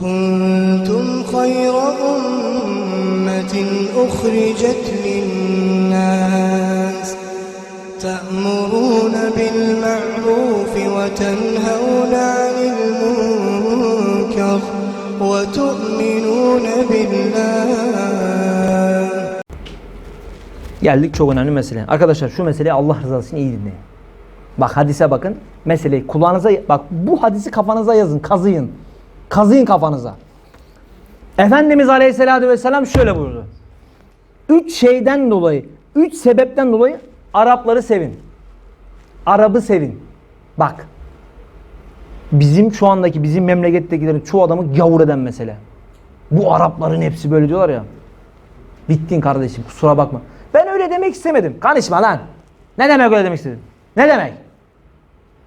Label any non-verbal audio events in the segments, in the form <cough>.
كنتم خير أمة أخرجت للناس تأمرون بالمعروف وتنهون عن المنكر وتؤمنون بالله Geldik çok önemli mesele. Arkadaşlar şu meseleyi Allah rızası için iyi dinleyin. Bak hadise bakın. Meseleyi kulağınıza bak bu hadisi kafanıza yazın, kazıyın. Kazıyın kafanıza. Efendimiz Aleyhisselatü Vesselam şöyle buyurdu. Üç şeyden dolayı, üç sebepten dolayı Arapları sevin. Arap'ı sevin. Bak. Bizim şu andaki bizim memlekettekilerin çoğu adamı gavur eden mesele. Bu Arapların hepsi böyle diyorlar ya. Bittin kardeşim kusura bakma. Ben öyle demek istemedim. Konuşma lan. Ne demek öyle demek istedim? Ne demek?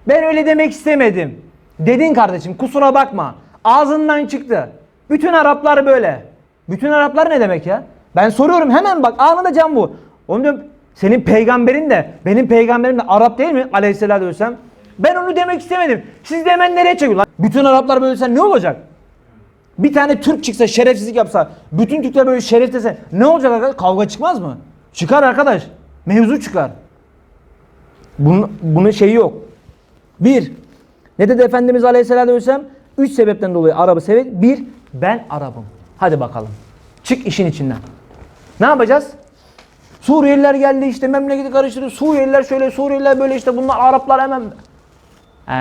Ben öyle demek istemedim. Dedin kardeşim kusura bakma. Ağzından çıktı. Bütün Araplar böyle. Bütün Araplar ne demek ya? Ben soruyorum hemen bak anında can bu. Onu diyorum senin peygamberin de benim peygamberim de Arap değil mi? Aleyhisselatü vesselam. Ben onu demek istemedim. Siz de hemen nereye çekiyorsun? lan? Bütün Araplar böyle ne olacak? Bir tane Türk çıksa şerefsizlik yapsa, bütün Türkler böyle şeref dese ne olacak arkadaş? Kavga çıkmaz mı? Çıkar arkadaş. Mevzu çıkar. Bunun, bunun şeyi yok. Bir, ne dedi Efendimiz Aleyhisselatü Vesselam? Üç sebepten dolayı Arap'ı sevin. Bir, ben Arap'ım. Hadi bakalım. Çık işin içinden. Ne yapacağız? Suriyeliler geldi işte memleketi karıştırdı. Suriyeliler şöyle, Suriyeliler böyle işte bunlar Araplar hemen... Ee,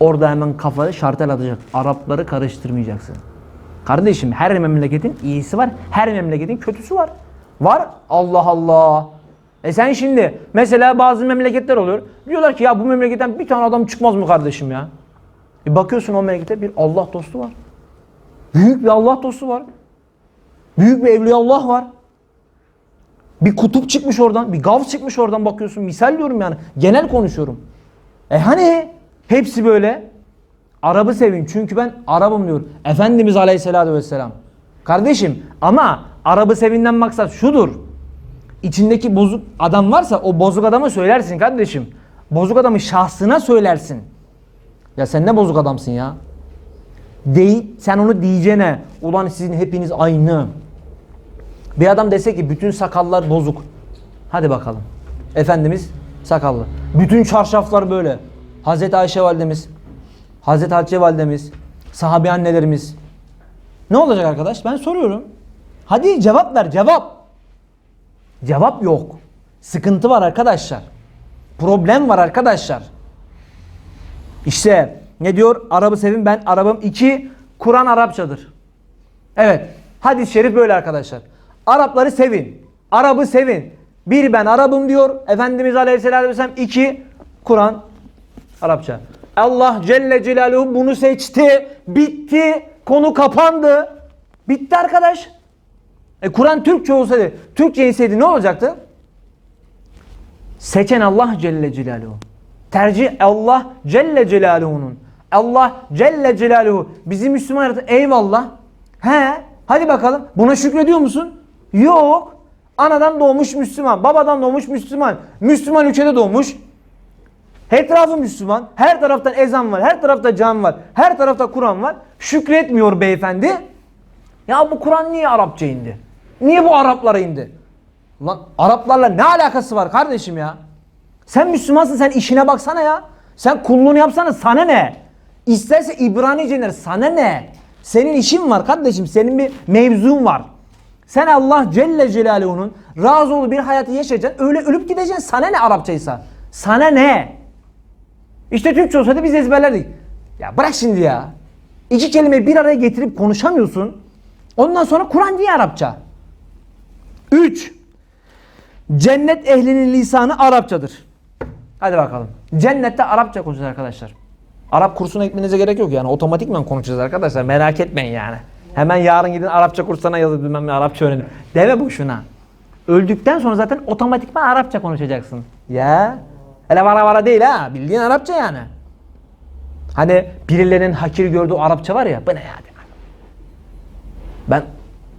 orada hemen kafa şartel atacak. Arapları karıştırmayacaksın. Kardeşim her memleketin iyisi var. Her memleketin kötüsü var. Var. Allah Allah. E sen şimdi mesela bazı memleketler oluyor. Diyorlar ki ya bu memleketten bir tane adam çıkmaz mı kardeşim ya? E bakıyorsun o memlekette bir Allah dostu var. Büyük bir Allah dostu var. Büyük bir evliyaullah var. Bir kutup çıkmış oradan, bir gav çıkmış oradan bakıyorsun. Misal diyorum yani. Genel konuşuyorum. E hani hepsi böyle. Arap'ı sevin çünkü ben Arap'ım diyor. Efendimiz Aleyhisselatü Vesselam. Kardeşim ama Arap'ı sevinden maksat şudur. İçindeki bozuk adam varsa o bozuk adama söylersin kardeşim. Bozuk adamın şahsına söylersin. Ya sen ne bozuk adamsın ya? Dey, sen onu diyeceğine ulan sizin hepiniz aynı. Bir adam dese ki bütün sakallar bozuk. Hadi bakalım. Efendimiz sakallı. Bütün çarşaflar böyle. Hazreti Ayşe validemiz, Hazreti Hatice validemiz, sahabe annelerimiz. Ne olacak arkadaş? Ben soruyorum. Hadi cevap ver, cevap. Cevap yok. Sıkıntı var arkadaşlar. Problem var arkadaşlar. İşte ne diyor? Arabı sevin ben Arabım. iki Kur'an Arapçadır. Evet. Hadis-i şerif böyle arkadaşlar. Arapları sevin. Arabı sevin. Bir ben Arabım diyor. Efendimiz Aleyhisselatü Vesselam. iki Kur'an Arapça. Allah Celle Celaluhu bunu seçti. Bitti. Konu kapandı. Bitti arkadaş. E Kur'an Türkçe olsaydı, Türkçe inseydi ne olacaktı? Seçen Allah Celle Celaluhu. Tercih Allah Celle Celaluhu'nun. Allah Celle Celaluhu bizi Müslüman yarattı. Eyvallah. He, hadi bakalım. Buna şükrediyor musun? Yok. Anadan doğmuş Müslüman, babadan doğmuş Müslüman. Müslüman ülkede doğmuş. Etrafı Müslüman. Her taraftan ezan var. Her tarafta cami var. Her tarafta Kur'an var. Şükretmiyor beyefendi. Ya bu Kur'an niye Arapça indi? Niye bu Araplara indi? Lan Araplarla ne alakası var kardeşim ya? Sen Müslümansın sen işine baksana ya. Sen kulluğunu yapsana sana ne? İsterse İbranice iner sana ne? Senin işin var kardeşim senin bir mevzun var. Sen Allah Celle Celaluhu'nun razı olduğu bir hayatı yaşayacaksın. Öyle ölüp gideceksin. Sana ne Arapçaysa? Sana ne? İşte Türkçe olsaydı biz ezberlerdik. Ya bırak şimdi ya. İki kelimeyi bir araya getirip konuşamıyorsun. Ondan sonra Kur'an niye Arapça? 3. Cennet ehlinin lisanı Arapçadır. Hadi bakalım. Cennette Arapça konuşacağız arkadaşlar. Arap kursuna gitmenize gerek yok yani otomatikman konuşacağız arkadaşlar. Merak etmeyin yani. Hemen yarın gidin Arapça kursuna yazın bilmem ne Arapça öğrenin. Deme boşuna. Öldükten sonra zaten otomatikman Arapça konuşacaksın. Ya. Hele vara vara değil ha. Bildiğin Arapça yani. Hani birilerinin hakir gördüğü Arapça var ya. Bu ne ya? Ben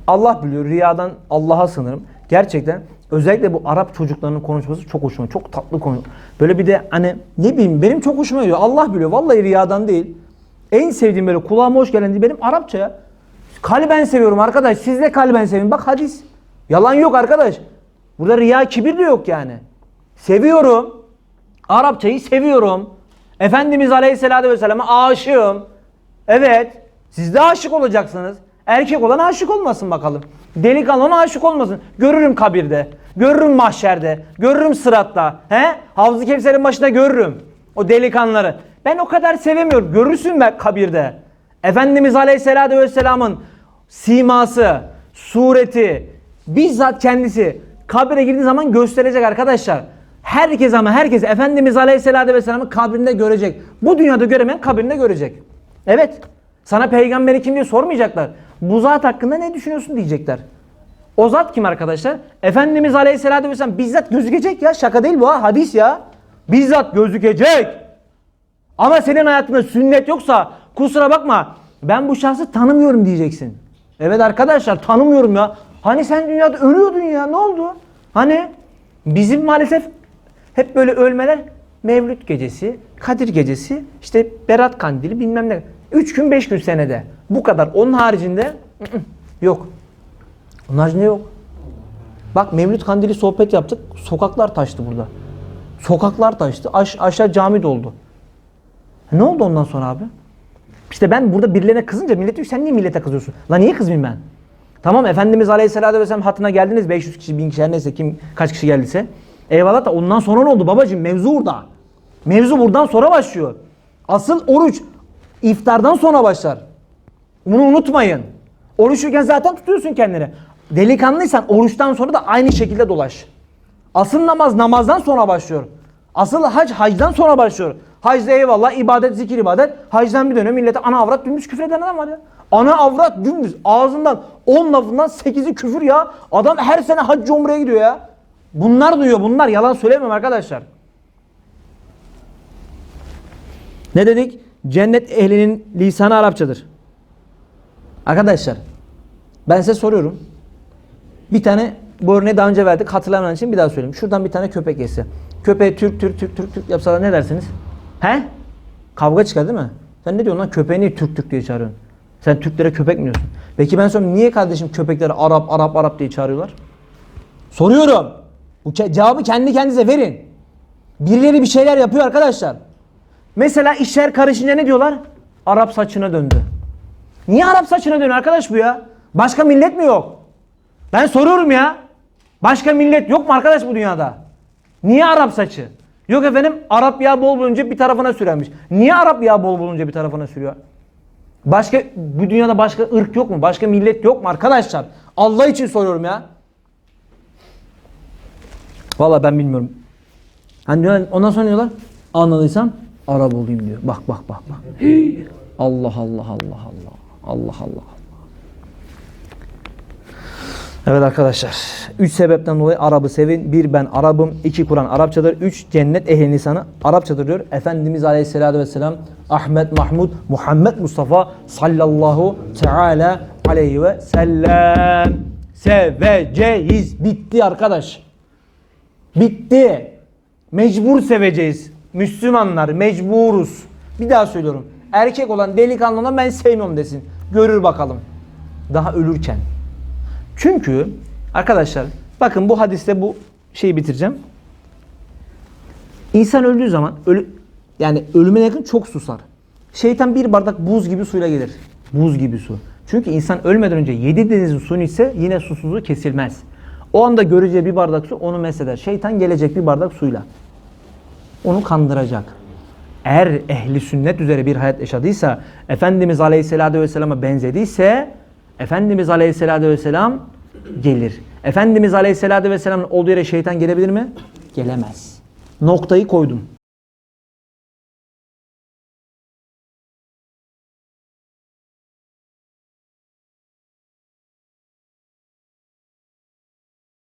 Allah biliyor riyadan Allah'a sınırım. Gerçekten özellikle bu Arap çocuklarının konuşması çok hoşuma. Çok tatlı konu. Böyle bir de hani ne bileyim benim çok hoşuma gidiyor. Allah biliyor. Vallahi riyadan değil. En sevdiğim böyle kulağıma hoş gelen benim Arapça ya. Kalben seviyorum arkadaş. Siz de kalben sevin. Bak hadis. Yalan yok arkadaş. Burada riya kibir de yok yani. Seviyorum. Arapçayı seviyorum. Efendimiz Aleyhisselatü Vesselam'a aşığım. Evet. Siz de aşık olacaksınız. Erkek olan aşık olmasın bakalım. Delikanlı ona aşık olmasın. Görürüm kabirde. Görürüm mahşerde. Görürüm sıratta. He? Havz-ı Kevser'in başında görürüm. O delikanlıları. Ben o kadar sevemiyorum. Görürsün ben kabirde. Efendimiz Aleyhisselatü Vesselam'ın siması, sureti, bizzat kendisi kabire girdiği zaman gösterecek arkadaşlar. Herkes ama herkes Efendimiz Aleyhisselatü Vesselam'ı kabrinde görecek. Bu dünyada göremeyen kabrinde görecek. Evet. Sana peygamberi kim diye sormayacaklar. Bu zat hakkında ne düşünüyorsun diyecekler. O zat kim arkadaşlar? Efendimiz Aleyhisselatü Vesselam bizzat gözükecek ya. Şaka değil bu ha. Hadis ya. Bizzat gözükecek. Ama senin hayatında sünnet yoksa kusura bakma ben bu şahsı tanımıyorum diyeceksin. Evet arkadaşlar tanımıyorum ya. Hani sen dünyada ölüyordun ya ne oldu? Hani bizim maalesef hep böyle ölmeler Mevlüt gecesi, Kadir gecesi, işte Berat kandili bilmem ne. 3 gün 5 gün senede. Bu kadar. Onun haricinde ı ı, yok. Onun haricinde yok. Bak Mevlüt kandili sohbet yaptık. Sokaklar taştı burada. Sokaklar taştı. Aş aşağı cami doldu. Ne oldu ondan sonra abi? İşte ben burada birilerine kızınca millet diyor sen niye millete kızıyorsun? Lan niye kızmayayım ben? Tamam Efendimiz Aleyhisselatü Vesselam hatına geldiniz 500 kişi 1000 kişi her neyse kim kaç kişi geldiyse. Eyvallah da ondan sonra ne oldu babacığım? Mevzu burada. Mevzu buradan sonra başlıyor. Asıl oruç iftardan sonra başlar. Bunu unutmayın. Oruçluyken zaten tutuyorsun kendini. Delikanlıysan oruçtan sonra da aynı şekilde dolaş. Asıl namaz namazdan sonra başlıyor. Asıl hac hacdan sonra başlıyor. Hacda eyvallah ibadet zikir ibadet. Hacdan bir dönem millete ana avrat dümdüz küfür eden adam var ya. Ana avrat dümdüz ağzından 10 lafından 8'i küfür ya. Adam her sene hac umreye gidiyor ya. Bunlar duyuyor bunlar yalan söylemiyorum arkadaşlar. Ne dedik? Cennet ehlinin lisanı Arapçadır. Arkadaşlar ben size soruyorum. Bir tane bu örneği daha önce verdik. Hatırlamayan için bir daha söyleyeyim. Şuradan bir tane köpek yese. Köpeğe Türk Türk Türk Türk Türk yapsalar ne dersiniz? He? Kavga çıkar değil mi? Sen ne diyorsun lan köpeği Türk Türk diye çağırıyorsun? Sen Türklere köpek mi diyorsun? Peki ben soruyorum niye kardeşim köpekleri Arap Arap Arap diye çağırıyorlar? Soruyorum. Bu cevabı kendi kendinize verin. Birileri bir şeyler yapıyor arkadaşlar. Mesela işler karışınca ne diyorlar? Arap saçına döndü. Niye Arap saçına dönüyor arkadaş bu ya? Başka millet mi yok? Ben soruyorum ya. Başka millet yok mu arkadaş bu dünyada? Niye Arap saçı? Yok efendim Arap yağı bol bulunca bir tarafına sürermiş. Niye Arap yağı bol bulunca bir tarafına sürüyor? Başka bu dünyada başka ırk yok mu? Başka millet yok mu arkadaşlar? Allah için soruyorum ya. Vallahi ben bilmiyorum. Hani ondan sonra diyorlar anladıysam Arap olayım diyor. Bak bak bak bak. <gasps> Allah Allah Allah Allah. Allah Allah. Evet arkadaşlar. Üç sebepten dolayı Arap'ı sevin. Bir ben Arap'ım. iki Kur'an Arapçadır. Üç cennet ehli lisanı Arapçadır diyor. Efendimiz Aleyhisselatü Vesselam Ahmet Mahmud Muhammed Mustafa sallallahu teala aleyhi ve sellem seveceğiz. Bitti arkadaş. Bitti. Mecbur seveceğiz. Müslümanlar mecburuz. Bir daha söylüyorum. Erkek olan delikanlı ben sevmiyorum desin. Görür bakalım. Daha ölürken. Çünkü arkadaşlar bakın bu hadiste bu şeyi bitireceğim. İnsan öldüğü zaman ölü, yani ölüme yakın çok susar. Şeytan bir bardak buz gibi suyla gelir. Buz gibi su. Çünkü insan ölmeden önce yedi denizin suyunu ise yine susuzluğu kesilmez. O anda göreceği bir bardak su onu mesheder. Şeytan gelecek bir bardak suyla. Onu kandıracak. Eğer ehli sünnet üzere bir hayat yaşadıysa, Efendimiz Aleyhisselatü Vesselam'a benzediyse, Efendimiz Aleyhisselatü Vesselam gelir. Efendimiz Aleyhisselatü Vesselam'ın olduğu yere şeytan gelebilir mi? Gelemez. Noktayı koydum.